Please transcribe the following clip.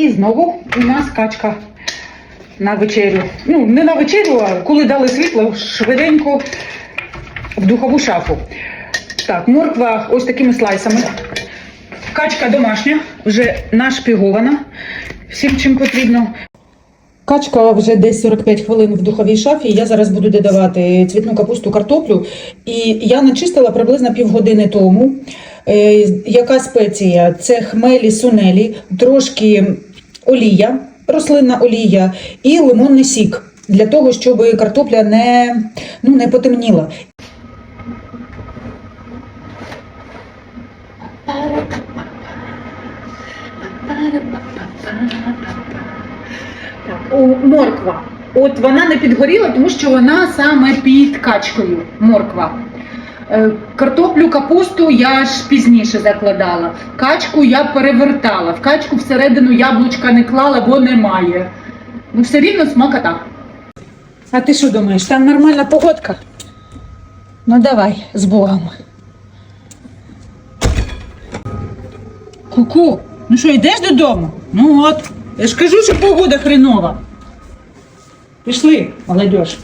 І знову у нас качка на вечерю. Ну, не на вечерю, а коли дали світло, швиденько в духову шафу. Так, морква ось такими слайсами. Качка домашня, вже нашпігована. Всім чим потрібно. Качка вже десь 45 хвилин в духовій шафі. Я зараз буду додавати цвітну капусту, картоплю. І я начистила приблизно півгодини тому. Е, яка спеція? Це хмелі, сунелі, трошки олія, рослинна олія і лимонний сік. Для того, щоб картопля не, ну, не потемніла. Морква. От вона не підгоріла, тому що вона саме під качкою. Морква. Е, Картоплю, капусту я ж пізніше закладала. Качку я перевертала. В качку всередину яблучка не клала, бо немає. Ну, все рівно смакота. А ти що думаєш, там нормальна погодка? Ну давай, з Богом. Ку-ку, ну що, йдеш додому? Ну от, я ж кажу, що погода хренова. Пішли, молодь.